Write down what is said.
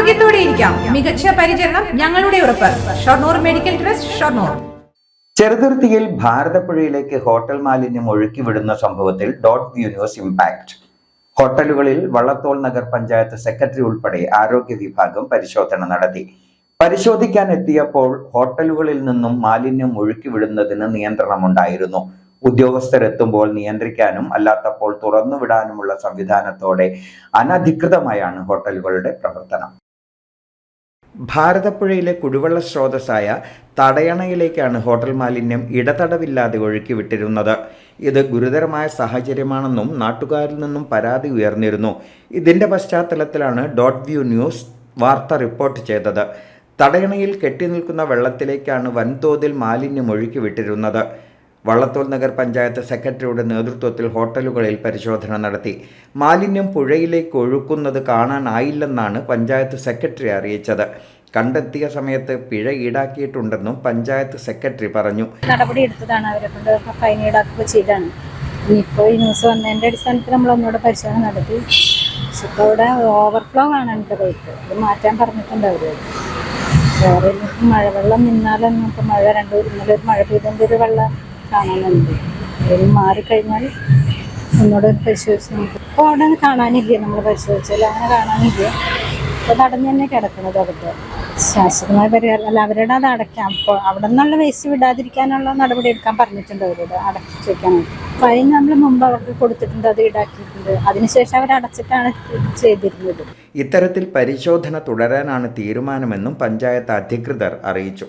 ആരോഗ്യത്തോടെ ഇരിക്കാം. മികച്ച പരിചരണം ഞങ്ങളുടെ ഉറപ്പ്. Shoranur medical trust Shoranur. ചെറുതുരുത്തിയിൽ ഭാരതപ്പുഴയിലേക്ക് ഹോട്ടൽ മാലിന്യം ഒഴുക്കിവിടുന്ന സംഭവത്തിൽ ഡോട്ട് യൂണിവേഴ്സ് ഇമ്പാക്ട്. ഹോട്ടലുകളിൽ വള്ളത്തോൾ നഗർ പഞ്ചായത്ത് സെക്രട്ടറി ഉൾപ്പെടെ ആരോഗ്യ വിഭാഗം പരിശോധന നടത്തി. പരിശോധിക്കാൻ എത്തിയപ്പോൾ ഹോട്ടലുകളിൽ നിന്നും മാലിന്യം ഒഴുക്കിവിടുന്നതിന് നിയന്ത്രണമുണ്ടായിരുന്നു. ഉദ്യോഗസ്ഥരെത്തുമ്പോൾ നിയന്ത്രിക്കാനും അല്ലാത്തപ്പോൾ തുറന്നുവിടാനുമുള്ള സംവിധാനത്തോടെ അനധികൃതമായാണ് ഹോട്ടലുകളുടെ പ്രവർത്തനം. ഭാരതപ്പുഴയിലെ കുടിവെള്ള സ്രോതസ്സായ തടയണയിലേക്കാണ് ഹോട്ടൽ മാലിന്യം ഇടതടവില്ലാതെ ഒഴുക്കി വിട്ടിരുന്നത് ഇത് ഗുരുതരമായ സാഹചര്യമാണെന്നും നാട്ടുകാരിൽ നിന്നും പരാതി ഉയർന്നിരുന്നു. ഇതിന്റെ പശ്ചാത്തലത്തിലാണ് ഡോട്ട് വ്യൂ ന്യൂസ് വാർത്ത റിപ്പോർട്ട് ചെയ്തത്. തടയണയിൽ കെട്ടിനിൽക്കുന്ന വെള്ളത്തിലേക്കാണ് വൻതോതിൽ മാലിന്യം ഒഴുക്കി വിട്ടിരുന്നത് വള്ളത്തോൾ നഗർ പഞ്ചായത്ത് സെക്രട്ടറിയുടെ നേതൃത്വത്തിൽ ഹോട്ടലുകളിൽ പരിശോധന നടത്തി. മാലിന്യം പുഴയിലേക്ക് ഒഴുക്കുന്നത് കാണാനായില്ലെന്നാണ് പഞ്ചായത്ത് സെക്രട്ടറി അറിയിച്ചത്. കണ്ടെത്തിയ സമയത്ത് പിഴ ഈടാക്കിയിട്ടുണ്ടെന്നും പഞ്ചായത്ത് സെക്രട്ടറി പറഞ്ഞു. നടപടി എടുത്തതാണ് അവരെ കൊണ്ട് ഫൈൻ ഈടാക്കുക ചെയ്താണ് ഇനിയിപ്പോൾ ഈ ന്യൂസ് വന്നതിന്റെ അടിസ്ഥാനത്തിൽ നമ്മൾ ഒന്നുകൂടെ പരിശോധന നടത്തി. ഇപ്പോൾ ഇവിടെ ഓവർഫ്ലോ കാണാനുണ്ട് പൈപ്പ് അത് മാറ്റാൻ പറഞ്ഞിട്ടുണ്ട് അവർ വേറെ മഴവെള്ളം നിന്നാലൊന്നും നമുക്ക് മഴ രണ്ടു ഇന്നലെ ഒരു മഴ പെയ്തതിന്റെ ഒരു വെള്ളം കാണാനുണ്ട്. അത് മാറിക്കഴിഞ്ഞാൽ ഒന്നുകൂടെ ഒന്ന് പരിശോധിച്ച് നമുക്ക് ഇപ്പോൾ അവിടെ കാണാനില്ല നമ്മൾ പരിശോധിച്ചാൽ അങ്ങനെ കാണാനില്ല. ഇപ്പോൾ നടന്നു തന്നെ കിടക്കുന്നത് അവിടുത്തെ. ശാശ്വതമായ പരിഹാരം. അല്ല അവരുടെ അത് അടയ്ക്കാം. അപ്പോൾ അവിടെ നിന്നുള്ള വേസ്റ്റ് വിടാതിരിക്കാനുള്ള നടപടി എടുക്കാൻ പറഞ്ഞിട്ടുണ്ട് അവരോട് അടച്ചു വെക്കാനായിട്ട്. ഫൈൻ നമ്മൾ മുമ്പ് അവർക്ക് കൊടുത്തിട്ടുണ്ട് അത് ഈടാക്കിയിട്ടുണ്ട്. അതിനുശേഷം അവർ അടച്ചിട്ടാണ് ചെയ്തിരുന്നത്. ഇത്തരത്തിൽ പരിശോധന തുടരാനാണ് തീരുമാനമെന്നും പഞ്ചായത്ത് അധികൃതർ അറിയിച്ചു.